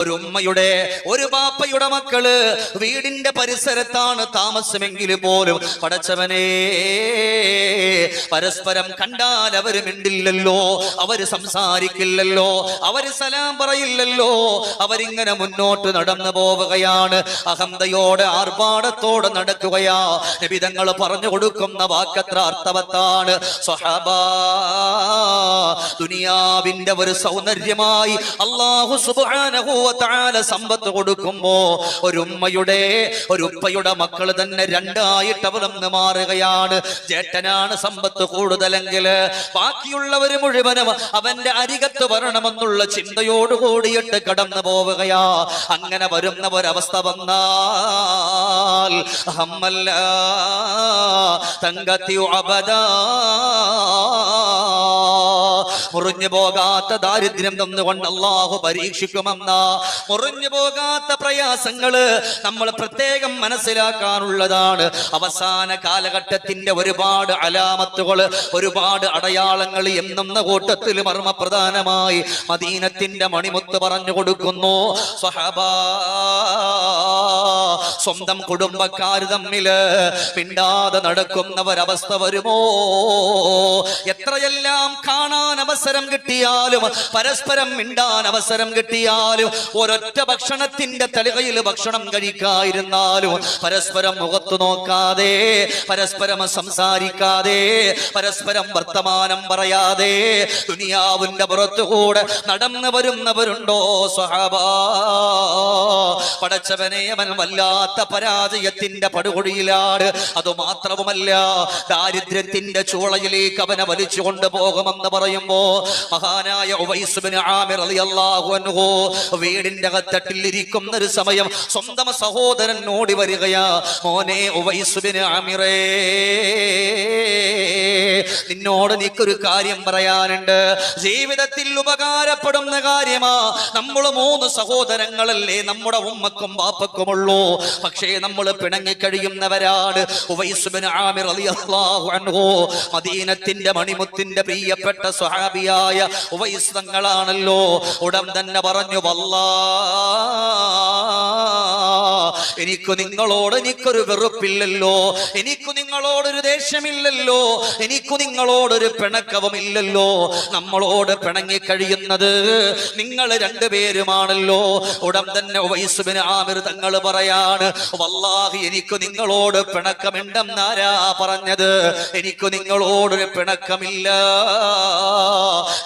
ഒരു ഉമ്മയുടെ ഒരു പാപ്പയുടെ മക്കൾ വീടിന്റെ പരിസരത്താണ് താമസമെങ്കിൽ പോലും പടച്ചവനെ പരസ്പരം കണ്ടാൽ അവർ മിണ്ടില്ലല്ലോ അവർ സംസാരിക്കില്ലല്ലോ അവർ സലാം പറയില്ലല്ലോ. അവരിങ്ങനെ മുന്നോട്ട് നടന്നു പോവുകയാണ്. അഹന്തയോടെ ആർഭാടത്തോടെ നടക്കുകയാ. നിബിതങ്ങൾ പറഞ്ഞു കൊടുക്കുന്ന വാക്കത്ര അർത്ഥവത്താണ്. ദുനിയാവിന്റെ ഒരു സൗന്ദര്യമായി അള്ളാഹു സുബ്ഹാനഹു വ തആല സമ്പത്ത് കൊടുക്കുമ്പോ ഒരു ഉമ്മയുടെ ഒരു ഉപ്പയുടെ മക്കൾ തന്നെ രണ്ടായിട്ട് അവളന്ന് മാറുകയാണ്. ചേട്ടനാണ് സമ്പത്ത് കൂടുതലെങ്കിൽ ബാക്കിയുള്ളവർ മുഴുവനും അവന്റെ അരികത്ത് വരണമെന്നുള്ള ചിന്തയോട് കൂടിയിട്ട് കടന്നു പോവുകയാ. അങ്ങനെ വരുന്ന ഒരവസ്ഥ വന്നാൽ തങ്കത്തി അബദാ. മുറിഞ്ഞു പോകാത്ത ദാരിദ്ര്യം തന്നുകൊണ്ട് അള്ളാഹു പരീക്ഷിക്കുമെന്ന. മുറിഞ്ഞു പോകാത്ത പ്രയാസങ്ങൾ നമ്മൾ പ്രത്യേകം മനസ്സിലാക്കാനുള്ളതാണ്. അവസാന കാലഘട്ടത്തിന്റെ ഒരുപാട് അലാമത്തുകൾ ഒരുപാട് അടയാളങ്ങൾ എന്നെന്ന കൂട്ടത്തിൽ മർമ്മപ്രധാനമായി മദീനത്തിന്റെ മണിമുത്ത് പറഞ്ഞു കൊടുക്കുന്നു. സ്വഹബാ സ്വന്തം കുടുംബക്കാർ തമ്മിൽ പിണ്ടാതെ നടക്കുന്നവരവസ്ഥ വരുമോ? എത്രയെല്ലാം കാണാൻ അവസരം കിട്ടിയാലും പരസ്പരം മിണ്ടാൻ അവസരം കിട്ടിയാലും ഒരൊറ്റ ഭക്ഷണത്തിന്റെ തളികയിൽ ഭക്ഷണം കഴിക്കാതിരുന്നാലും പരസ്പരം മുഖത്തു നോക്കാതെ പരസ്പരം സംസാരിക്കാതെ പരസ്പരം വർത്തമാനം പറയാതെ ദുനിയാവിന്റെ പുറത്തുകൂടെ നടന്നു വരുന്നവരുണ്ടോ സ്വഹാബാ? പടച്ചവനെ അവൻ വല്ലാത്ത പരാജയത്തിന്റെ പടുകൊടിയിലാണ് അതുമാത്രവുമല്ല ദാരിദ്ര്യത്തിന്റെ ചൂളയിലേക്ക് അവനെ വലിച്ചു കൊണ്ടുപോകുമെന്ന് പറയുമ്പോ മഹാനായ ആമിർ അൻഹു വീടിന്റെ അകത്തട്ടിൽ ഇരിക്കുന്ന ഒരു സമയം സ്വന്തം സഹോദരൻ ഓടി വരികയാ മോനെ ഉവൈസ് ബിൻ ആമിറേ നിന്നോട് നിക്കൊരു കാര്യം പറയാനുണ്ട്. ജീവിതത്തിൽ ഉപകാരപ്പെടുന്ന കാര്യമാ നമ്മൾ മൂന്ന് സഹോദരങ്ങളല്ലേ നമ്മുടെ ഉമ്മക്കും ബാപ്പക്കുമുള്ളൂ. പക്ഷേ നമ്മൾ പിണങ്ങി കഴിയുന്നവരാണ് ഉവൈസ് ബിൻ ആമിർ റളിയല്ലാഹു അൻഹു. മദീനത്തിന്റെ മണിമുത്തിന്റെ പ്രിയപ്പെട്ട സ്വഹാബിയായ ഉവൈസ് തങ്ങളാണല്ലോ. ഉടൻ തന്നെ പറഞ്ഞു വല്ലാ എനിക്ക് നിങ്ങളോട് എനിക്കൊരു വെറുപ്പില്ലല്ലോ. എനിക്ക് നിങ്ങളോടൊരു ദേഷ്യമില്ലല്ലോ. എനിക്ക് നിങ്ങളോടൊരു പിണക്കവുമില്ലല്ലോ. നമ്മളോട് പിണങ്ങി കഴിയുന്നത് നിങ്ങൾ രണ്ടുപേരുമാണല്ലോ. ഉടൻ തന്നെ വയസ്സുബിന് ആമിർ തങ്ങൾ പറയാണ് വല്ലാഹി എനിക്ക് നിങ്ങളോട് പിണക്കമുണ്ടെന്നാരാ പറഞ്ഞത്? എനിക്ക് നിങ്ങളോടൊരു പിണക്കമില്ല.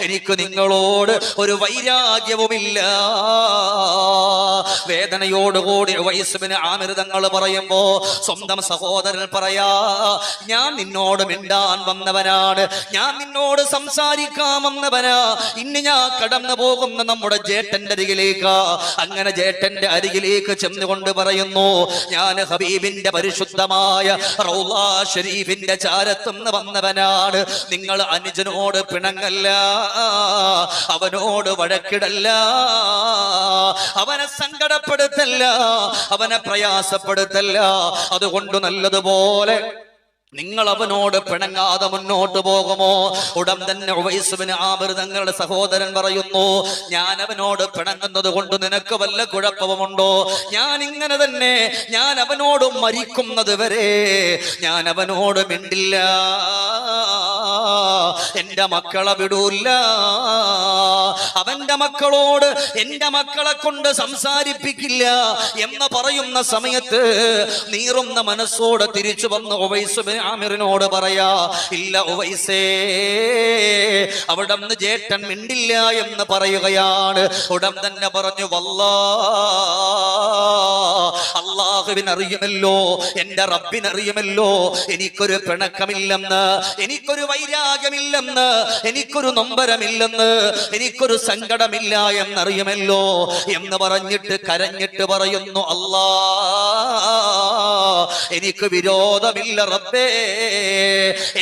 എനിക്ക് നിങ്ങളോട് ഒരു വൈരാഗ്യവുമില്ല. വേദനയോടുകൂടി വയസ്സുവിന് ആമിർ തങ്ങൾ പറയുമ്പോ സ്വന്തം സഹോദരൻ പറയാ ഞാൻ നിന്നോട് മിണ്ടാൻ വന്നവനാണ്. ഞാൻ നിന്നോട് സംസാരിക്കാൻ വന്നവനാ. ഇന്ന് ഞാൻ കടന്നു പോകുന്ന നമ്മുടെ ജേട്ടന്റെ അരികിലേക്ക്. അങ്ങനെ ജേട്ടന്റെ അരികിലേക്ക് ചെന്നുകൊണ്ട് പറയുന്നു ഞാൻ ഹബീബിന്റെ പരിശുദ്ധമായ റൗലാ ഷരീഫിന്റെ ചാരത്തുനിന്ന് വന്നവനാണ്. നിങ്ങൾ അനുജനോട് പിണങ്ങല്ല. അവനോട് വഴക്കിടല്ല. അവനെ സങ്കടപ്പെടുത്തല്ല അവനെ പ്രയാസപ്പെടുത്തല്ല. അതുകൊണ്ട് നല്ലതുപോലെ നിങ്ങൾ അവനോട് പിണങ്ങാതെ മുന്നോട്ട് പോകുമോ? ഉടൻ തന്നെ ഉവൈസുവിന് ആബിർ തങ്ങളുടെ സഹോദരൻ പറയുന്നു ഞാൻ അവനോട് പിണങ്ങുന്നത് കൊണ്ട് നിനക്ക് വല്ല കുഴപ്പവുമുണ്ടോ? ഞാൻ ഇങ്ങനെ തന്നെ ഞാൻ അവനോട് മരിക്കുന്നത് വരെ ഞാൻ അവനോട് മിണ്ടില്ല. എന്റെ മക്കളെ വിടൂല്ല അവന്റെ മക്കളോട് എന്റെ മക്കളെ കൊണ്ട് സംസാരിപ്പിക്കില്ല എന്ന് പറയുന്ന സമയത്ത് നീറുന്ന മനസ്സോടെ തിരിച്ചു വന്ന് ഒവൈസ് ആമിറിനോട് പറയാ ഇല്ല ഒവൈസേ അവിടെ നിന്ന് ജേട്ടൻ മിണ്ടില്ല എന്ന് പറയുകയാണ്. ഉടൻ തന്നെ പറഞ്ഞു വല്ലാ അള്ളാഹുവിനറിയുമല്ലോ എന്റെ റബ്ബിനറിയുമല്ലോ എനിക്കൊരു പിണക്കമില്ലെന്ന് എനിക്കൊരു വൈരാഗ്യമില്ലെന്ന് എനിക്കൊരു നൊമ്പരമില്ലെന്ന് എനിക്കൊരു സങ്കടമില്ല എന്നറിയുമല്ലോ എന്ന് പറഞ്ഞിട്ട് കരഞ്ഞിട്ട് പറയുന്നു അല്ലാ എനിക്ക് വിരോധമില്ല റബ്ബേ.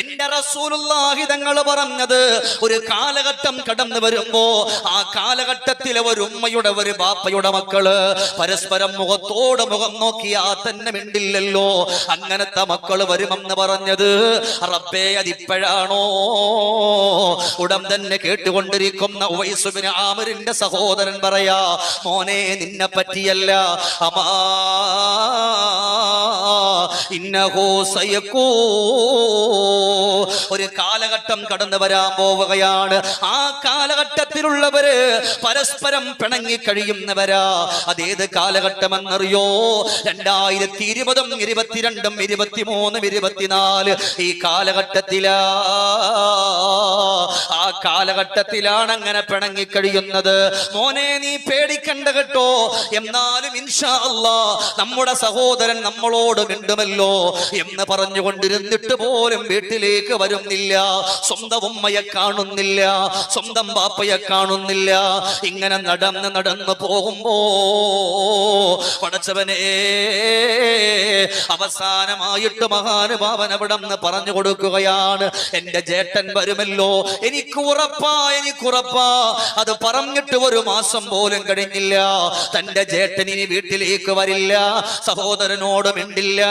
എന്റെ റസൂലുള്ളാഹി തങ്ങൾ പറഞ്ഞത് ഒരു കാലഘട്ടം കടന്നു വരുമ്പോ ആ കാലഘട്ടത്തിലെ ഒരു ഉമ്മയുടെ ഒരു ബാപ്പയുടെ മക്കൾ പരസ്പരം മുഖത്തോട് മുഖം നോക്കിയാ തന്നെ മിണ്ടില്ലല്ലോ അങ്ങനത്തെ മക്കൾ വരുമെന്ന് പറഞ്ഞത്. റബ്ബേ അതിപ്പോഴാണോ ഉടൻ തന്നെ കേട്ടുകൊണ്ടിരിക്കുന്ന ഉവൈസുബിന് ആമരിന്റെ സഹോദരൻ പറയാ മോനെ നിന്നെ പറ്റിയല്ല. അമാ സയക്കൂ ഒരു കാലഘട്ടം കടന്നു വരാൻ പോവുകയാണ്. ആ കാലഘട്ടത്തിലുള്ളവര് പരസ്പരം പിണങ്ങി കഴിയുന്നവരാ. അതേത് കാലഘട്ടമെന്നറിയോ? രണ്ടായിരത്തി ഇരുപതും ഇരുപത്തിരണ്ടും ഇരുപത്തിമൂന്നും ഇരുപത്തിനാല് ഈ കാലഘട്ടത്തിലാ ആ കാലഘട്ടത്തിലാണ് അങ്ങനെ പിണങ്ങി കഴിയുന്നത്. മോനെ നീ പേടിക്കണ്ട കേട്ടോ എന്നാലും ഇൻഷാ അല്ലാ നമ്മുടെ സഹോദരൻ നമ്മളോട് മിണ്ടുമല്ലോ. എന്ന് പറഞ്ഞുകൊണ്ടിരുന്നിട്ട് പോലും വീട്ടിലേക്ക് വരുന്നില്ല. സ്വന്തം ഉമ്മയെ കാണുന്നില്ല. സ്വന്തം ബാപ്പയെ കാണുന്നില്ല. ഇങ്ങനെ നടന്ന് നടന്ന് പോകുമ്പോ പടച്ചവനെ അവസാനമായിട്ട് മഹാനുഭാവൻ അവിടെ നിന്ന് പറഞ്ഞു കൊടുക്കുകയാണ്. എന്റെ ജേട്ടൻ വരുമല്ലോ. എനിക്ക് ഉറപ്പാ എനിക്ക് ഉറപ്പാ. അത് പറഞ്ഞിട്ട് ഒരു മാസം പോലും കഴിഞ്ഞില്ല. തന്റെ ജേട്ടൻ ഇനി വീട്ടിലേക്ക് വരില്ല. സഹോദരനോട് മിണ്ടില്ല.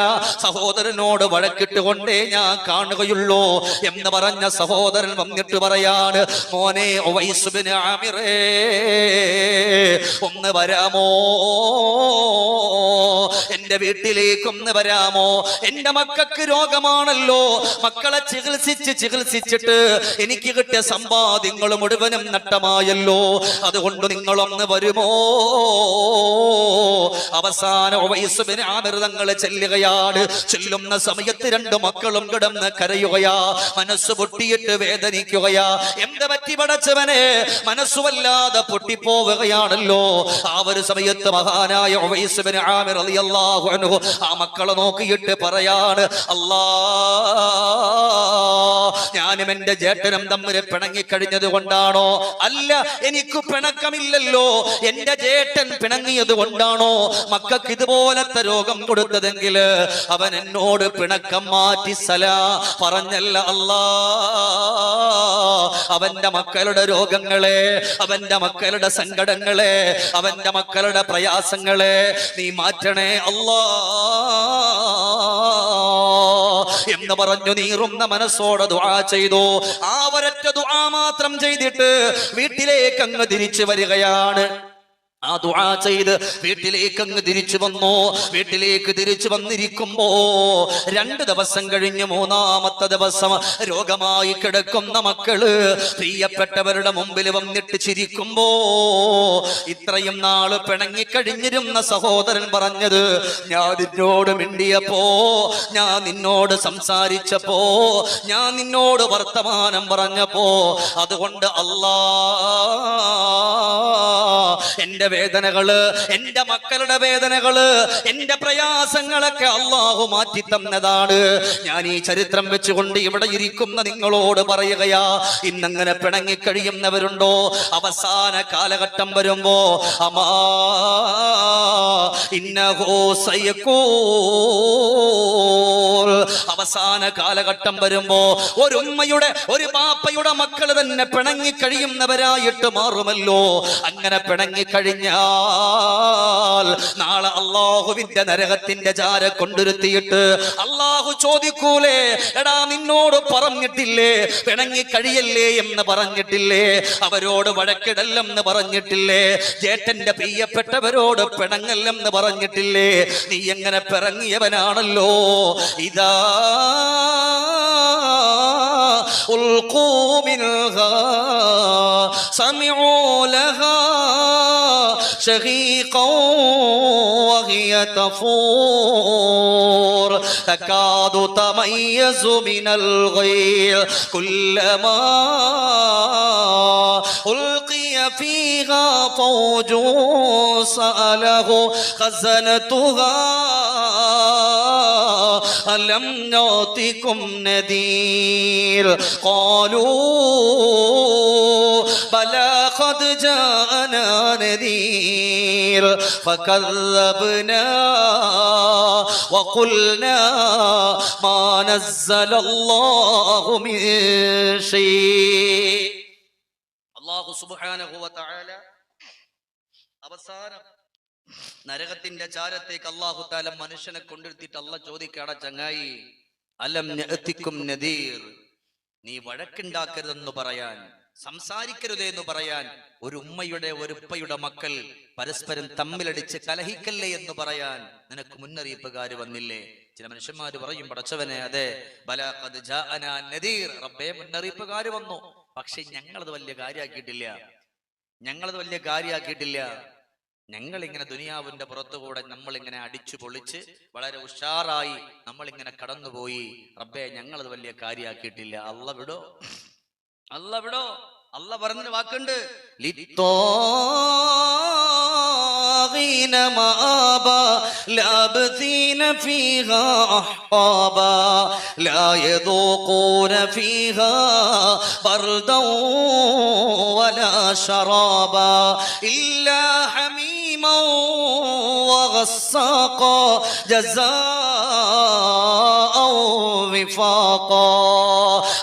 സഹോദരനോട് വഴക്കിട്ടുകൊണ്ടേ ഞാൻ കാണുകയുള്ളൂ എന്ന് പറഞ്ഞ സഹോദരൻ വന്നിട്ട് പറയാണ് മോനെ ഒന്ന് വരാമോ? എന്റെ വീട്ടിലേക്കൊന്ന് വരാമോ? എന്റെ മക്കൾക്ക് രോഗമാണല്ലോ. മക്കളെ ചികിത്സിച്ച് ചികിത്സിച്ചിട്ട് എനിക്ക് കിട്ടിയ സമ്പാദ്യങ്ങൾ മുഴുവനും നട്ടമായല്ലോ അതുകൊണ്ട് നിങ്ങളൊന്ന് വരുമോ? അവസാന വയസ്സുബിന് ആമൃതങ്ങൾ ചെല്ലുകയാണ്. ചെല്ലുന്ന സമയത്ത് രണ്ട് മക്കളും കിടന്ന് കരയുകയാ. മനസ്സ് പൊട്ടിയിട്ട് വേദനിക്കുകയാ. എന്ത് പറ്റി പടച്ചവനെ? മനസ്സുവല്ലാതെ പൊട്ടിപ്പോവുകയാണല്ലോ. ആ ഒരു സമയത്ത് മഹാനായ ആമിർ റളിയല്ലാഹു അൻഹു ആ മക്കളെ നോക്കിയിട്ട് പറയാണ് അല്ലാ ഞാനും എന്റെ ജേട്ടനും തമ്മിൽ പിണങ്ങിക്കഴിഞ്ഞത് കൊണ്ടാണോ? അല്ല എനിക്ക് പിണക്കമില്ലല്ലോ. എന്റെ ജേട്ടൻ പിണങ്ങിയത് കൊണ്ടാണോ? മക്കൾക്ക് ഇതുപോലത്തെ രോഗം കൊടുത്തതെങ്കിൽ അവൻ എന്നോട് പിണക്കം മാറ്റി സല പറഞ്ഞല്ല അല്ലാ. അവന്റെ മക്കളുടെ രോഗങ്ങളെ അവന്റെ മക്കളുടെ സങ്കടങ്ങളെ അവന്റെ മക്കളുടെ പ്രയാസങ്ങളെ നീ മാറ്റണേ അല്ലാ. എന്ന് പറഞ്ഞു നീറുന്ന മനസ്സോടെ ദുആ ചെയ്തു. ആ ഒരൊറ്റ ദുആ മാത്രം ചെയ്തിട്ട് വീട്ടിലേക്ക് അങ്ങ് തിരിച്ചു വരികയാണ്. ആ ദുആ ചെയ്ത് വീട്ടിലേക്ക് അങ്ങ് തിരിച്ചു വന്നു. വീട്ടിലേക്ക് തിരിച്ചു വന്നിരിക്കുമ്പോ രണ്ട് ദിവസം കഴിഞ്ഞ് മൂന്നാമത്തെ ദിവസം രോഗമായി കിടക്കുന്ന മക്കൾ പ്രിയപ്പെട്ടവരുടെ മുമ്പിൽ വന്നിട്ട് ചിരിക്കുമ്പോ ഇത്രയും നാൾ പിണങ്ങി കഴിഞ്ഞിരുന്ന സഹോദരൻ പറഞ്ഞത് ഞാൻ നിന്നോട് മിണ്ടിയപ്പോ ഞാൻ നിന്നോട് സംസാരിച്ചപ്പോ ഞാൻ നിന്നോട് വർത്തമാനം പറഞ്ഞപ്പോ അതുകൊണ്ട് അല്ലാ എന്റെ വേദനകൾ എന്റെ മക്കളുടെ വേദനകൾ എന്റെ പ്രയാസങ്ങളൊക്കെ അള്ളാഹു മാറ്റി തന്നതാണ്. ഞാൻ ഈ ചരിത്രം വെച്ചുകൊണ്ട് ഇവിടെ ഇരിക്കുന്ന നിങ്ങളോട് പറയുകയാ ഇന്നങ്ങനെ പിണങ്ങി കഴിയുന്നവരുണ്ടോ? അവസാന കാലഘട്ടം വരുമ്പോ അമാ ഇന്നഹോ സയക്കൂൽ അവസാന കാലഘട്ടം വരുമ്പോ ഒരു ഉമ്മയുടെ ഒരു പാപ്പയുടെ മക്കൾ തന്നെ പിണങ്ങി കഴിയുന്നവരായിട്ട് മാറുമല്ലോ. അങ്ങനെ പിണങ്ങി കഴിഞ്ഞാൽ നാളെ അള്ളാഹുവിന്റെ നരകത്തിന്റെ ചാര കൊണ്ടിരുത്തിയിട്ട് അള്ളാഹു ചോദിക്കൂലേ എടാ നിന്നോട് പറഞ്ഞിട്ടില്ലേ പിണങ്ങി കഴിയല്ലേ എന്ന് പറഞ്ഞിട്ടില്ലേ അവരോട് വഴക്കിടല്ലെന്ന് പറഞ്ഞിട്ടില്ലേ ജേട്ടന്റെ പ്രിയപ്പെട്ടവരോട് പിണങ്ങല്ലെന്ന് പറഞ്ഞിട്ടില്ലേ നീ എങ്ങനെ പിറങ്ങിയവനാണല്ലോ? ഇതാ ألقوا منها سمعوا لها شهيقا وهي تفور. تكاد تميز من الغير كلما ألقي فيها فوج سأله خزنتها. ألم نعطكم نذير قالوا بلى قد جاءنا نذير فكذبنا وقلنا ما نزل الله من شيء الله سبحانه وتعالى അവസാനം നരകത്തിന്റെ ചാരത്തേക്ക് അള്ളാഹു താല മനുഷ്യനെ കൊണ്ടിരുത്തിയിട്ട് അല്ല ചോദിക്കാട ചങ്ങായി അലം എത്തിക്കും നദീർ? നീ വഴക്കുണ്ടാക്കരുതെന്ന് പറയാൻ സംസാരിക്കരുതേ എന്ന് പറയാൻ ഒരു ഉമ്മയുടെ ഒരു ഉപ്പയുടെ മക്കൾ പരസ്പരം തമ്മിലടിച്ച് കലഹിക്കല്ലേ എന്ന് പറയാൻ നിനക്ക് മുന്നറിയിപ്പുകാർ വന്നില്ലേ? ചില മനുഷ്യന്മാര് പറയും പടച്ചവനെ അതെ നദീർ. റബ്ബേ മുന്നറിയിപ്പുകാർ വന്നു. പക്ഷെ ഞങ്ങളത് വലിയ കാര്യമാക്കിയിട്ടില്ല ഞങ്ങളത് വലിയ കാര്യാക്കിയിട്ടില്ല. ഞങ്ങൾ ഇങ്ങനെ ദുനിയാവിന്റെ പുറത്തുകൂടെ നമ്മൾ ഇങ്ങനെ അടിച്ചു പൊളിച്ച് വളരെ ഉഷാറായി നമ്മൾ ഇങ്ങനെ കടന്നുപോയി റബ്ബെ ഞങ്ങളത് വലിയ കാര്യാക്കിയിട്ടില്ല അല്ല വിടോ അല്ല വിടോ അല്ല പറഞ്ഞൊരു വാക്കുണ്ട് للطاغين مآبا لابثين فيها أحقابا لا يذوقون فيها بردا ولا شرابا إلا حميما وغساقا جزاء وفاقا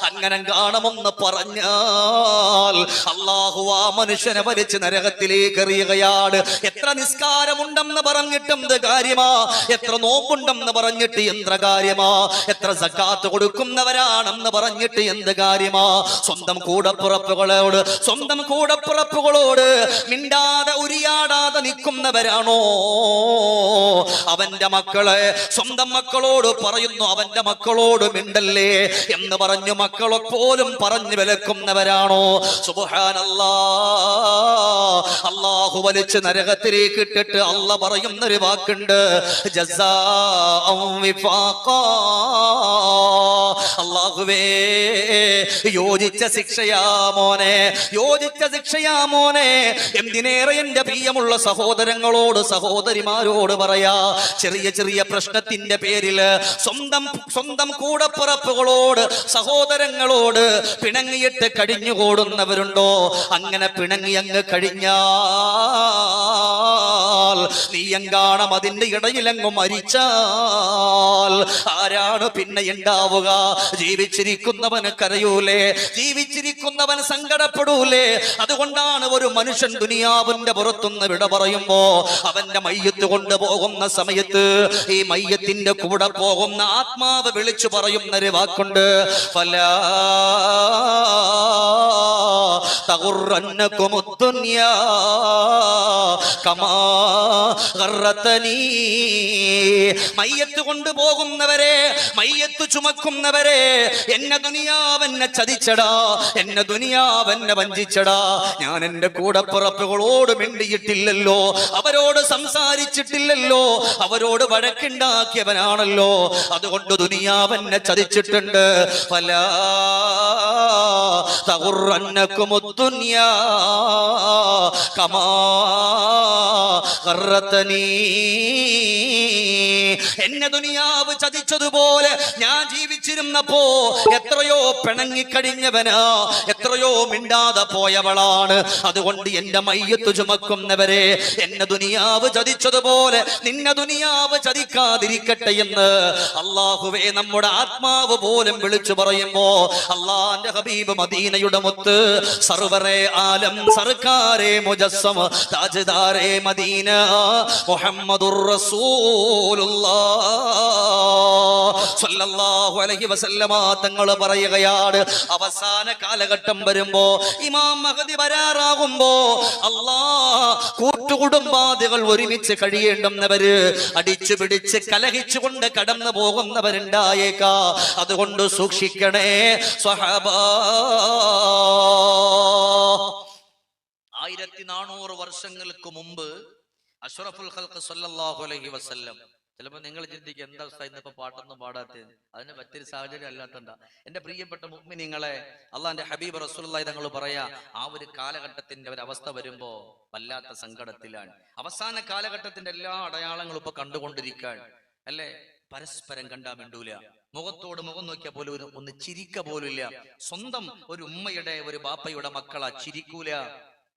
അങ്ങനെ കാണുമെന്ന് പറഞ്ഞാൽ അള്ളാഹു ആ മനുഷ്യനെ വലിച്ച് നരകത്തിലേക്ക് എറിയുകയാണ്. എത്ര നിസ്കാരമുണ്ടെന്ന് പറഞ്ഞിട്ടും കാര്യമാ. എത്ര നോമ്പുണ്ടെന്ന് പറഞ്ഞിട്ട് എന്ത് കാര്യമാ. എത്ര സക്കാത്ത് കൊടുക്കുന്നവരാണെന്ന് പറഞ്ഞിട്ട് എന്ത് കാര്യമാ. സ്വന്തം കൂടപ്പുറപ്പുകളോട് സ്വന്തം കൂടപ്പുറപ്പുകളോട് മിണ്ടാതെ ഉരിയാടാതെ നിൽക്കുന്നവരാണോ? അവന്റെ മക്കളെ സ്വന്തം മക്കളോട് പറയുന്നു അവന്റെ മക്കളോട് മിണ്ടല്ലേ എന്ന് പറഞ്ഞു മക്കളെ പോലും പറഞ്ഞു വിലക്കുന്നവരാണോ? അള്ളാഹു വലിച്ച് നരകത്തിലേക്ക് ഇട്ടിട്ട് അല്ല പറയുന്നൊരു വാക്കുണ്ട്. ജസാഅം വിഫാഖാ. അള്ളാഹുവേ യോജിച്ച ശിക്ഷയാ മോനെ യോജിച്ച ശിക്ഷയാ മോനെ. എന്തിനേറെ എന്റെ പ്രിയമുള്ള സഹോദരങ്ങളോട് സഹോദരിമാരോട് പറയാ ചെറിയ ചെറിയ പ്രശ്നത്തിന്റെ പേരിൽ സ്വന്തം സ്വന്തം കൂടപ്പുറപ്പുകളോട് സഹോദരങ്ങളോട് പിണങ്ങിയിട്ട് കഴിഞ്ഞുകൂടുന്നവരുണ്ടോ അങ്ങനെ പിണങ്ങി അങ്ങ് കഴിഞ്ഞാൽ നീ എങ്കാണം അതിന്റെ ഇടയിലങ്ങ് മരിച്ചാൽ ആരാണ് പിന്നെ ഉണ്ടാവുക ജീവിച്ചിരിക്കുന്നവന് കരയൂലേ? ജീവിച്ചിരിക്കുന്നവൻ സങ്കടപ്പെടൂലേ? അതുകൊണ്ടാണ് ഒരു മനുഷ്യൻ ദുനിയാവിന്റെ പുറത്തുനിന്ന് വിട പറയുമ്പോ അവന്റെ മയ്യത്ത് കൊണ്ടുപോകുന്ന സമയത്ത് ഈ മയ്യത്തിന്റെ കൂടെ പോകുന്ന ആത്മാവ് വിളിച്ചു പറയും വാക്കുണ്ട്. ഫല കൊണ്ടുപോകുന്നവരെ മയ്യത്ത് ചുമക്കുന്നവരെ എന്നെ ദുനിയാവെന്നെ ചതിച്ചടാ എന്നെ ദുനിയാവെന്നെ വഞ്ചിച്ചടാ. ഞാൻ എന്റെ കൂടെ പുറപ്പുകളോട് മിണ്ടിയിട്ടില്ലല്ലോ അവരോട് സംസാരിച്ചിട്ടില്ലല്ലോ അവരോട് വഴക്കുണ്ടാക്കിയവനാ ആണല്ലോ. അതുകൊണ്ട് ദുനിയാവ് ചതിച്ചിട്ടുണ്ട്. പല കമാ എന്നെ ദുനിയാവ് ചതിച്ചതുപോലെ ഞാൻ ജീവിച്ചിരുന്നപ്പോ എത്രയോ പിണങ്ങിക്കഴിഞ്ഞവനാ എത്രയോ മിണ്ടാതെ പോയവളാണ്. അതുകൊണ്ട് എന്റെ മയ്യത്ത് ചുമക്കുന്നവരെ എന്നെ ദുനിയാവ് ചതിച്ചതുപോലെ നിന്നെ ദുനിയാവ് ചതിക്കാതിരിക്കട്ടെ എന്ന് അള്ളാഹുവേ നമ്മുടെ ആത്മാവ് പോലും വിളിച്ചു പറയുമ്പോ അള്ളാന്റെ ഹബീബ് മദീനയുടെ മുത്ത് സർവറെ ആലം സർക്കാരെ മുജസ്സം താജ്ദാരെ മദീന മുഹമ്മദുർ റസൂലുള്ളാഹ് വസല്ലമ തങ്ങൾ പറയുകയാണ്. അവസാന കാലഘട്ടം വരുമ്പോ ഇമാം മഹദി വരാറാകുമ്പോ അല്ലാ കൂട്ടുകുടുംബാദികൾ ഒരുമിച്ച് കഴിയേണ്ടുന്നവര് അടിച്ചു പിടിച്ച് കലഹിച്ചുകൊണ്ട് കടന്നു പോകുന്നവരുണ്ടായേക്കാ. അതുകൊണ്ട് സൂക്ഷിക്കണേ സ്വഹബാ. ആയിരത്തി നാനൂറ് വർഷങ്ങൾക്ക് മുമ്പ് അഷ്റഫുൽ ഖൽഖ് സല്ലല്ലാഹു അലൈഹി വസല്ലം. ചിലപ്പോൾ നിങ്ങൾ ചിന്തിക്കും എന്താ ഇന്നിപ്പോ പാട്ടൊന്നും പാടാത്തത്? അതിന് പറ്റിയൊരു സാഹചര്യം അല്ലാത്തണ്ട എന്റെ പ്രിയപ്പെട്ട മുഗ്മിനിങ്ങളെ അള്ളാന്റെ ഹബീബ് റസൂലുള്ളാഹി തങ്ങൾ പറയാ ആ ഒരു കാലഘട്ടത്തിന്റെ ഒരു അവസ്ഥ വരുമ്പോ വല്ലാത്ത സങ്കടത്തിലാണ്. അവസാന കാലഘട്ടത്തിന്റെ എല്ലാ അടയാളങ്ങളും ഇപ്പൊ കണ്ടുകൊണ്ടിരിക്കാൻ അല്ലേ? പരസ്പരം കണ്ടാ മിണ്ടൂല. മുഖത്തോട് മുഖം നോക്കിയാൽ പോലും ഒരു ഒന്ന് ചിരിക്ക പോലില്ല സ്വന്തം ഒരു ഉമ്മയുടെ ഒരു ബാപ്പയുടെ മക്കളാ ചിരിക്കൂല.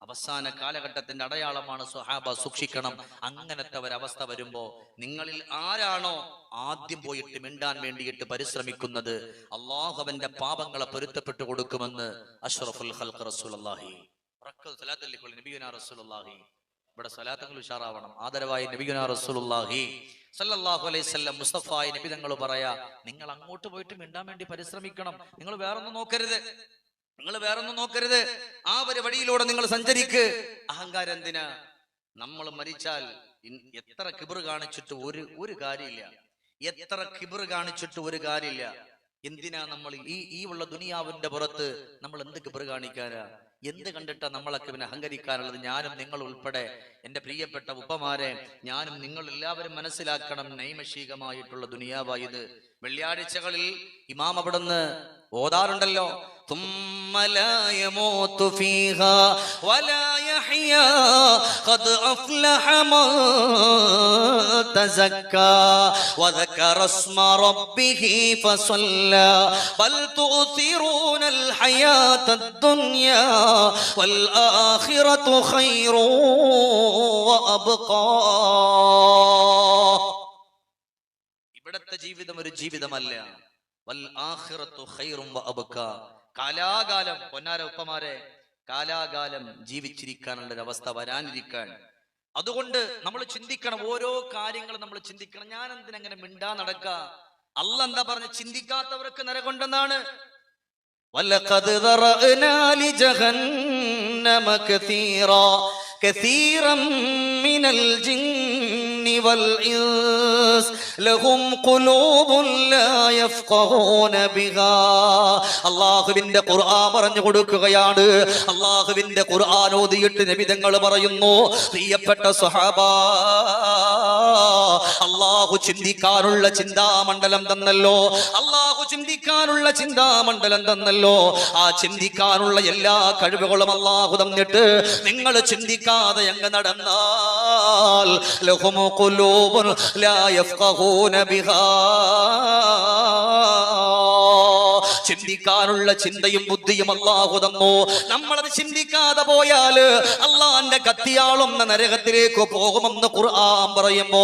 അവസാന കാലഘട്ടത്തിന്റെ അടയാളമാണ് സുഹാബ സൂക്ഷിക്കണം. അങ്ങനത്തെ ഒരവസ്ഥ വരുമ്പോ നിങ്ങളിൽ ആരാണോ ആദ്യം പോയിട്ട് മിണ്ടാൻ വേണ്ടിയിട്ട് പരിശ്രമിക്കുന്നത്? അള്ളാഹു അവന്റെ പാപങ്ങളെ പൊരുത്തപ്പെട്ടു കൊടുക്കുമെന്ന് അഷ്റഫുൽ ഖൽഖ് റസൂലുള്ളാഹി. റക്കൽ സ്വലാത്ത് ചൊല്ലിക്കൊള്ളു നബിയുനാ റസൂലുള്ളാഹി. ഇവിടെ സ്വലാത്തങ്ങൾ ഉഷാറാവണം. ആദരവായി നബിഗുന റസൂലുള്ളാഹി സല്ലല്ലാഹു അലൈഹി വസല്ലം മുസ്തഫായി നബി തങ്ങൾ പറയാ നിങ്ങൾ അങ്ങോട്ട് പോയിട്ട് മിണ്ടാൻ വേണ്ടി പരിശ്രമിക്കണം. നിങ്ങൾ വേറൊന്നും നോക്കരുത്. നിങ്ങൾ വേറൊന്നും നോക്കരുത്. ആ ഒരു വഴിയിലൂടെ നിങ്ങൾ സഞ്ചരിക്ക്. അഹങ്കാരം എന്തിനാ? നമ്മൾ മരിച്ചാൽ എത്ര കിബർ കാണിച്ചിട്ട് ഒരു ഒരു കാര്യമില്ല. എത്ര കിബർ കാണിച്ചിട്ട് ഒരു കാര്യമില്ല. എന്തിനാ നമ്മൾ ഈ ഈ ഉള്ള ദുനിയാവിന്റെ പുറത്ത് നമ്മൾ എന്ത് കിബർ കാണിക്കാനാ? എന്ത് കണ്ടിട്ടാ നമ്മളൊക്കെ പിന്നെ അഹങ്കരിക്കാനുള്ളത്? ഞാനും നിങ്ങൾ ഉൾപ്പെടെ എന്റെ പ്രിയപ്പെട്ട ഉപ്പമാരെ ഞാനും നിങ്ങൾ എല്ലാവരും മനസ്സിലാക്കണം നൈമഷികമായിട്ടുള്ള ദുനിയാവായത് വെള്ളിയാഴ്ചകളിൽ ഇമാം അവിടുന്ന് ഓതാറുണ്ടല്ലോ. ഖൈറു വഅബ്ഖാ ഇവിടത്തെ ജീവിതം ഒരു ജീവിതമല്ല വൽ ആഖിറത്തു ഖൈറും വ അബ്ക കാലാകാലം പൊന്നാര ഉപ്പമാരെ കാലാകാലം ജീവിച്ചിരിക്കാനുള്ള ഒരു അവസ്ഥ വരാനിരിക്കാൻ അതുകൊണ്ട് നമ്മൾ ചിന്തിക്കണം ഓരോ കാര്യങ്ങളും നമ്മൾ ചിന്തിക്കണം ഞാൻ എന്തിനങ്ങനെ മിണ്ടാ നടക്ക അല്ല എന്താ പറഞ്ഞ ചിന്തിക്കാത്തവർക്ക് നരകൊണ്ടെന്നാണ് ولقد ذرأنا لجهنم كثيرا كثيرا من الجن والإنس لهم قلوب لا يفقهون بها അള്ളാഹുവിന്റെ ഖുർആൻ പറഞ്ഞു കൊടുക്കുകയാണ് അള്ളാഹുവിന്റെ ഖുർആൻ ഓതിയിട്ട് നബിതങ്ങൾ പറയുന്നു പ്രിയപ്പെട്ട സ്വഹാബ അള്ളാഹു ചിന്തിക്കാനുള്ള ചിന്താമണ്ഡലം തന്നല്ലോ അള്ളാഹു ചിന്തിക്കാനുള്ള ചിന്താമണ്ഡലം തന്നല്ലോ. ആ ചിന്തിക്കാനുള്ള എല്ലാ കഴിവുകളും അള്ളാഹു തന്നിട്ട് നിങ്ങൾ ചിന്തിക്കാതെ അങ്ങ് നടന്നാൽ ലഹുമു ഖുലൂബുൻ ലാ യഫ്ഖഹൂന ബിഹാ. ചിന്തിക്കാനുള്ള ചിന്തയും ബുദ്ധിയും അള്ളാഹു തന്നു. നമ്മളത് ചിന്തിക്കാതെ പോയാൽ അള്ളാന്റെ കത്തിയാളൊന്ന് നരകത്തിലേക്ക് പോകുമെന്ന് ഖുർആൻ പറയുമ്പോ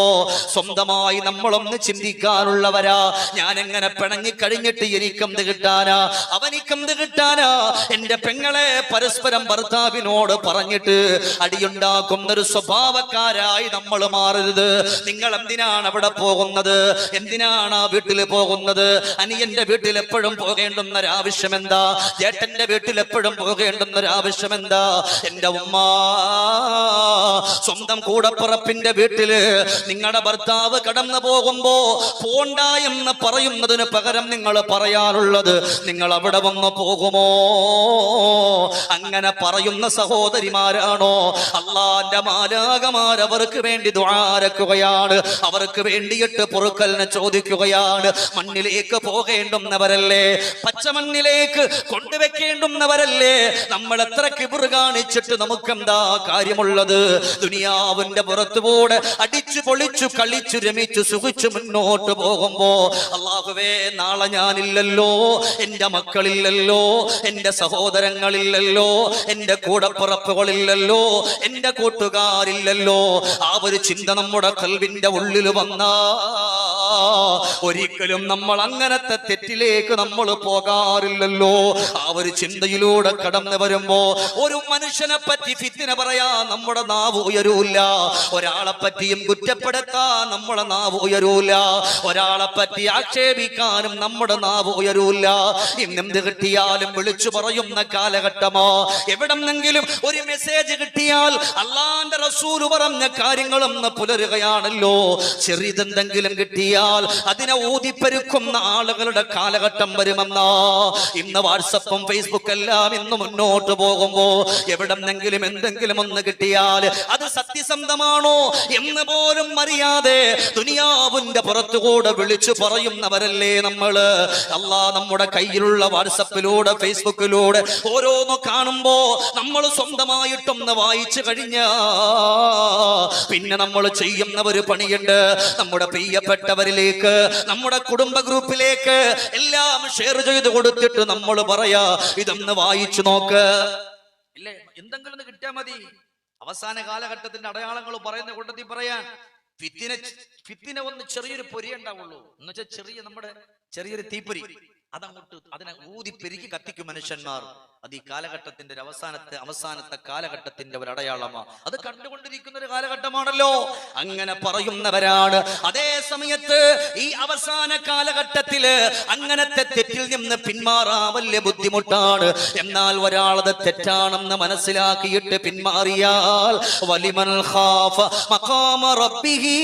സ്വന്തമായി നമ്മളൊന്ന് ചിന്തിക്കാനുള്ളവരാ. ഞാൻ എങ്ങനെ പിണങ്ങി കഴിഞ്ഞിട്ട് എനിക്കെന്ത് കിട്ടാനാ? അവനിക്കെന്ത് കിട്ടാനാ? എന്റെ പെങ്ങളെ പരസ്പരം ഭർത്താവിനോട് പറഞ്ഞിട്ട് അടിയുണ്ടാക്കുന്ന ഒരു സ്വഭാവക്കാരായി നമ്മൾ മാറരുത്. നിങ്ങൾ എന്തിനാണ് അവിടെ പോകുന്നത്? എന്തിനാണ് ആ വീട്ടിൽ പോകുന്നത്? അനിയന്റെ വീട്ടിൽ എപ്പോഴും പോകേണ്ടുന്ന ഒരു ആവശ്യം എന്താ ചേട്ടന്റെ വീട്ടിൽ എപ്പോഴും പോകേണ്ടുന്ന ഒരു ആവശ്യം എന്താ എന്റെ ഉമ്മ സ്വന്തം കൂടപ്പുറപ്പിന്റെ വീട്ടിൽ നിങ്ങളുടെ ഭർത്താവ് കടന്നു പോകുമ്പോ പോണ്ട എന്ന് പറയുന്നതിന് പകരം നിങ്ങൾ പറയാറുള്ളത് നിങ്ങൾ അവിടെ വന്ന് പോകുമോ? അങ്ങനെ പറയുന്ന സഹോദരിമാരാണോ? അള്ളാന്റെ മാലാകമാർ അവർക്ക് വേണ്ടി ദ്വാരക്കുകയാണ് അവർക്ക് വേണ്ടിയിട്ട് പൊറുക്കലിനെ ചോദിക്കുകയാണ് മണ്ണിലേക്ക് പോകേണ്ടുന്നവരല്ലേ? പച്ചമണ്ണിലേക്ക് കൊണ്ടുവെക്കേണ്ടുന്നവരല്ലേ? നമ്മൾ എത്ര കിബിർ കാണിച്ചിട്ട് നമുക്കെന്താ കാര്യമുള്ളത്? ദുനിയാവിന്റെ പുറത്തുകൂടെ അടിച്ചു പൊളിച്ചു കളിച്ചു രമിച്ചു സുഖിച്ചു മുന്നോട്ട് പോകുമ്പോ അള്ളാഹുവേ നാളെ ഞാനില്ലല്ലോ എന്റെ മക്കളില്ലല്ലോ എന്റെ സഹോദരങ്ങളില്ലല്ലോ എന്റെ കൂടപ്പുറപ്പുകളില്ലല്ലോ എന്റെ കൂട്ടുകാരില്ലല്ലോ. ആ ഒരു ചിന്ത നമ്മുടെ കൽവിന്റെ ഉള്ളിൽ വന്നാ ഒരിക്കലും നമ്മൾ അങ്ങനത്തെ തെറ്റിലേക്ക് നമ്മൾ പോകാറില്ലല്ലോ. ആ ഒരു ചിന്തയിലൂടെ കടന്നു വരുമ്പോ ഒരു മനുഷ്യനെ പറ്റി ഫിത്തിനെ പറയാ നമ്മുടെ നാവ് ഉയരൂല്ല ഒരാളെ പറ്റിയും കുറ്റപ്പെടുത്താൻ നമ്മുടെ നാവ് ഉയരൂല്ല ഒരാളെ പറ്റി ആക്ഷേപിക്കാനും നമ്മുടെ നാവ് ഉയരൂല്ല ഇന്നെന്ത് കിട്ടിയാലും വിളിച്ചു പറയുന്ന കാലഘട്ടമോ? എവിടെന്നെങ്കിലും ഒരു മെസ്സേജ് കിട്ടിയാൽ അള്ളാന്റെ റസൂൽ പറഞ്ഞ കാര്യങ്ങളൊന്ന് പുലരുകയാണല്ലോ. ചെറിയതെന്തെങ്കിലും കിട്ടിയാൽ അതിനെ ഊതിപ്പെരുക്കുന്ന ആളുകളുടെ കാലഘട്ടം വരുമെന്ന. ഇന്ന് വാട്സപ്പും ഫേസ്ബുക്ക് എല്ലാം ഇന്ന് മുന്നോട്ട് പോകുമ്പോ എവിടെന്നെങ്കിലും എന്തെങ്കിലും ഒന്ന് കിട്ടിയാൽ അത് സത്യസന്ധമാണോ എന്ന് പോലും അറിയാതെ ദുനിയാവിന്റെ പുറത്തുകൂടെ വിളിച്ചു പറയുന്നവരല്ലേ നമ്മൾ. അല്ലാ നമ്മുടെ കയ്യിലുള്ള വാട്സപ്പിലൂടെ ഫേസ്ബുക്കിലൂടെ ഓരോന്ന് കാണുമ്പോ നമ്മൾ സ്വന്തമായിട്ടൊന്ന് വായിച്ചു കഴിഞ്ഞ. പിന്നെ നമ്മൾ ചെയ്യുന്ന ഒരു പണിയുണ്ട്. നമ്മുടെ പ്രിയപ്പെട്ടവരിലേക്ക് നമ്മുടെ കുടുംബ ഗ്രൂപ്പിലേക്ക് എല്ലാം ഷെയർ ചെയ്ത് കൊടുത്തിട്ട് നമ്മൾ പറയാ ഇതൊന്ന് വായിച്ചു നോക്ക്. ഇല്ലേ? എന്തെങ്കിലും ഒന്ന് കിട്ടിയാൽ മതി. അവസാന കാലഘട്ടത്തിന്റെ അടയാളങ്ങൾ പറയുന്ന കൂട്ടത്തിൽ പറയാൻ ഫിത്തിനെ ഫിത്തിനെ ഒന്ന് ചെറിയൊരു പൊരി ഉണ്ടാവുള്ളൂ. എന്ന് വെച്ചാൽ ചെറിയ നമ്മുടെ ചെറിയൊരു തീപ്പൊരി. അതങ്ങോട്ട് അതിനെ ഊതി പെരുകി കത്തിക്കും മനുഷ്യന്മാർ. അത് ഈ കാലഘട്ടത്തിന്റെ ഒരു അവസാനത്തെ അവസാനത്തെ കാലഘട്ടത്തിന്റെ ഒരു അടയാളമാ. അത് കണ്ടുകൊണ്ടിരിക്കുന്ന ഒരു കാലഘട്ടമാണല്ലോ. അങ്ങനെ പറയുന്നവരാണ്. അതേ സമയത്ത് ഈ അവസാന കാലഘട്ടത്തിൽ അങ്ങനത്തെ തെറ്റിൽ നിന്ന് പിന്മാറാൻ വലിയ ബുദ്ധിമുട്ടാണ്. എന്നാൽ ഒരാളത് തെറ്റാണെന്ന് മനസ്സിലാക്കിയിട്ട് പിന്മാറിയാൽ വലിമൻ ഖാഫ മഖാമ റബ്ബിഹി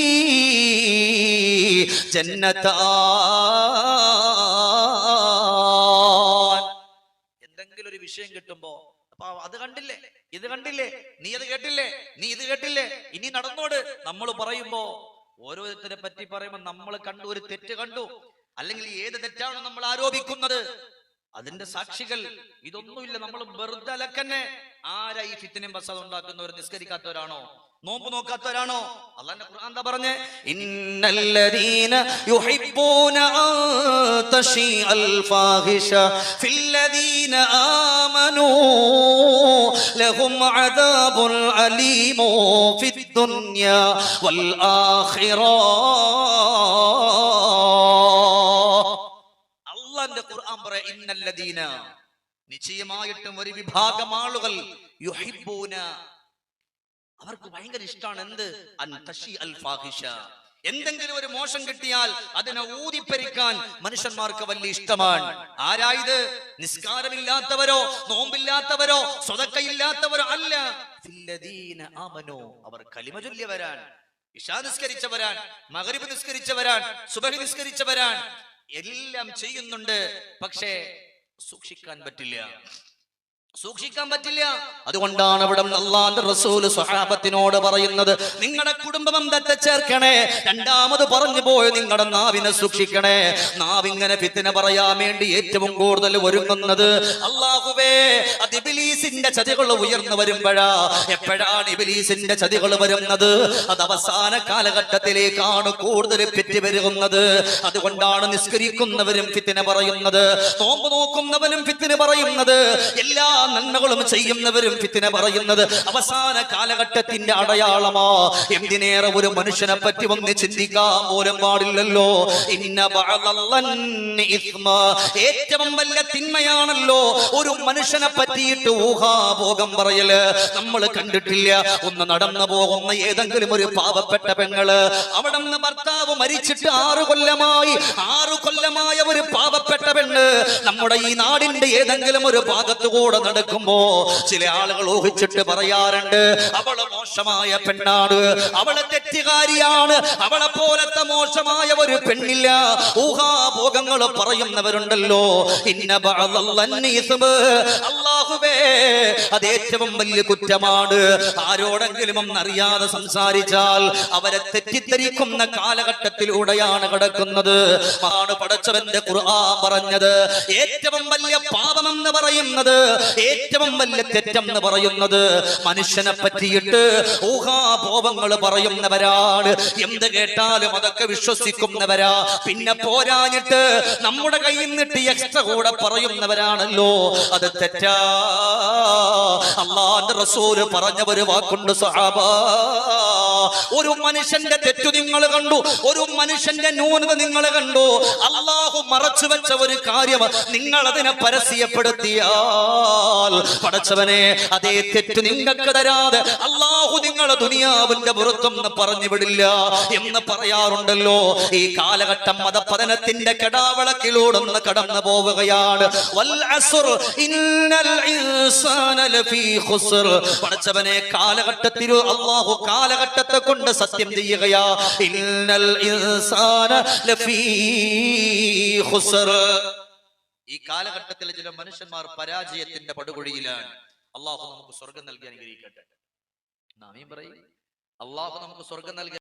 വിഷയം കിട്ടുമ്പോ അപ്പൊ അത് കണ്ടില്ലേ? ഇത് കണ്ടില്ലേ? നീ അത് കേട്ടില്ലേ? നീ ഇത് കേട്ടില്ലേ? ഇനി നടന്നോട് നമ്മൾ പറയുമ്പോ ഓരോരുത്തരെ പറ്റി പറയുമ്പോ നമ്മൾ കണ്ടു ഒരു തെറ്റ് കണ്ടു. അല്ലെങ്കിൽ ഏത് തെറ്റാണ് നമ്മൾ ആരോപിക്കുന്നത്? അതിന്റെ സാക്ഷികൾ ഇതൊന്നുമില്ല. നമ്മൾ വെറുതെ അലക്കന്നെ. ആരാ ഈ ഫിത്തിനും ബസാദ് ഉണ്ടാക്കുന്നവർ നിസ്കരിക്കാത്തവരാണോ? നോമ്പ് നോക്കാത്തവരാണോ? അള്ളാന്റെ ഖുർആൻ എന്താ പറഞ്ഞേ? ഇന്നല്ലദീന യുഹിബ്ബൂന തശീ അൽ ഫാഹിഷ ഫില്ലദീന ആമനൂ ലഹും അദാബുൽ അലീമു ഫിദ്ദുനിയ വൽ ആഖിറ. അള്ളാന്റെ ഖുർആൻ പറ ഇന്നല്ലദീന. നിശ്ചയമായിട്ടും ഒരു വിഭാഗം ആളുകൾ യുഹിബ്ബൂന അവർക്ക് ഭയങ്കര ഇഷ്ടമാണ് എന്ത്? എന്തെങ്കിലും ഒരു മോശം കിട്ടിയാൽ അതിനെ ഊതിപ്പരിക്കാൻ മനുഷ്യന്മാർക്ക് വലിയ ഇഷ്ടമാണ്. ആരായത്? നിസ്കാരമില്ലാത്തവരോ നോമ്പില്ലാത്തവരോ സ്വതക്കയില്ലാത്തവരോ അല്ല. ആമനോ. അവർ കലിമ ചൊല്ലിയവരാണ് ഇഷാ നിസ്കരിച്ചവരാൻ മകരിബ് നിസ്കരിച്ചവരാൻ സുബഹി നിസ്കരിച്ചവരാൻ എല്ലാം ചെയ്യുന്നുണ്ട്. പക്ഷേ സൂക്ഷിക്കാൻ പറ്റില്ല. സൂക്ഷിക്കാൻ പറ്റില്ല. അതുകൊണ്ടാണ് ഇവിടെ അള്ളാന്റെ റസൂൽ സ്വഹാബത്തിനോട് പറയുന്നത് നിങ്ങളുടെ കുടുംബം ബന്ധത്തെ ചേർക്കണേ? രണ്ടാമത് പറഞ്ഞു പോയ നിങ്ങളുടെ നാവിനെ സൂക്ഷിക്കണേ. നാവിങ്ങനെ പിത്തിനെ പറയാൻ വേണ്ടി ഏറ്റവും കൂടുതൽ ഒരുങ്ങുന്നത് അള്ളാഹുവേ അത് ഇബിലീസിന്റെ ചതികൾ ഉയർന്നു വരുമ്പോഴാ. എപ്പോഴാണ് ഇബിലീസിന്റെ ചതികൾ വരുന്നത്? അത് അവസാന കാലഘട്ടത്തിലേക്കാണ് കൂടുതൽ പിറ്റി വരുന്നത് അതുകൊണ്ടാണ് നിസ്കരിക്കുന്നവരും ഫിത്തിനെ പറയുന്നത് നോമ്പ് നോക്കുന്നവനും ഫിത്തിന് പറയുന്നത് എല്ലാ നന്മകളും ചെയ്യുന്നവരും ഫിത്തിനെ പറയുന്നത് അവസാന കാലഘട്ടത്തിന്റെ അടയാളമാ. എന്തിനേറെ ഒരു മനുഷ്യനെ പറ്റി ഒന്ന് ചിന്തിക്കാൻ പോലും പാടില്ലല്ലോ. ഏറ്റവും വലിയ തിന്മയാണല്ലോ ഒരു മനുഷ്യനെ പറ്റിയിട്ട് ഊഹാഭോഗം പറയൽ. നമ്മൾ കണ്ടിട്ടില്ല ഒന്ന് നടന്നു പോകുന്ന ഏതെങ്കിലും ഒരു പാവപ്പെട്ട പെങ്ങൾ അവിടെ നിന്ന് ഭർത്താവ് മരിച്ചിട്ട് ആറു കൊല്ലമായി ആറു കൊല്ലമായ ഒരു പാവപ്പെട്ട പെണ്ണ് നമ്മുടെ ഈ നാടിന്റെ ഏതെങ്കിലും ഒരു ഭാഗത്തു കൂടെ നടക്കുമ്പോ ചില ആളുകൾ ഊഹിച്ചിട്ട് പറയാറുണ്ട് അവൾ മോശമായ പെണ്ണാണ് അവൾ തെറ്റുകാരിയാണ് അവളെ പോലത്തെ മോശമായ ഒരു പെണ്ണില്ല. ഊഹാഭോഗങ്ങൾ പറയുന്നവരുണ്ടല്ലോ. ഇന്ന ബഅദല്ലന്നി ഇസ്മ. അത് ഏറ്റവും വലിയ കുറ്റമാണ്. ആരോടെങ്കിലും ഒന്നറിയാതെ സംസാരിച്ചാൽ അവരെ തെറ്റിദ്ധരിക്കുന്ന കാലഘട്ടത്തിലൂടെയാണ് കിടക്കുന്നത്. ആണ് പടച്ചവന്റെ ഖുർആൻ പറഞ്ഞത്. ഏറ്റവും വലിയ പാപം എന്ന് പറയുന്നത് ഏറ്റവും വലിയ തെറ്റെന്ന് പറയുന്നത് മനുഷ്യനെ പറ്റിയിട്ട് ഊഹാപോപങ്ങൾ പറയുന്നവരാണ്. എന്ത് കേട്ടാലും അതൊക്കെ വിശ്വസിക്കുന്നവരാ. പിന്നെ പോരാഞ്ഞിട്ട് നമ്മുടെ കയ്യിൽ നിന്നിട്ട് എക്സ്ട്രാ കൂടെ പറയുന്നവരാണല്ലോ. അത് തെറ്റാ. അള്ളാന്റെ റസൂൽ പറഞ്ഞ ഒരു വാക്കുണ്ട് സഹാബ. ഒരു മനുഷ്യന്റെ തെറ്റു നിങ്ങൾ കണ്ടു ഒരു മനുഷ്യന്റെ ന്യൂനത നിങ്ങൾ കണ്ടു. അള്ളാഹു മറച്ചു വെച്ച ഒരു കാര്യം നിങ്ങൾ അതിനെ പരസ്യപ്പെടുത്തിയാൽ പടച്ചവനെ അതേ തെറ്റ് നിങ്ങൾക്ക് തരാതെ അള്ളാഹു നിങ്ങളെ ദുനിയാവിന്റെ പുറത്തൊന്ന് പറഞ്ഞു വിടില്ല എന്ന് പറയാറുണ്ടല്ലോ. ഈ കാലഘട്ടം മതപതനത്തിന്റെ കെടാവിളക്കിലൂടെ ഒന്ന് കടന്നു പോവുകയാണ്. പടച്ചവനെ കാലഘട്ടത്തിൽ അള്ളാഹു കാലഘട്ടത്തെ കൊണ്ട് സത്യം ചെയ്യുകയാ. ഇന്നൽ ഇൻസാന ലഫീ ഈ കാലഘട്ടത്തിലെ ചില മനുഷ്യന്മാർ പരാജയത്തിന്റെ പടുകുഴിയിലാണ്. അള്ളാഹു നമുക്ക് സ്വർഗം നൽകി അനുഗ്രഹിക്കട്ടെ. നാമീം പറയും അള്ളാഹു നമുക്ക് സ്വർഗം നൽകി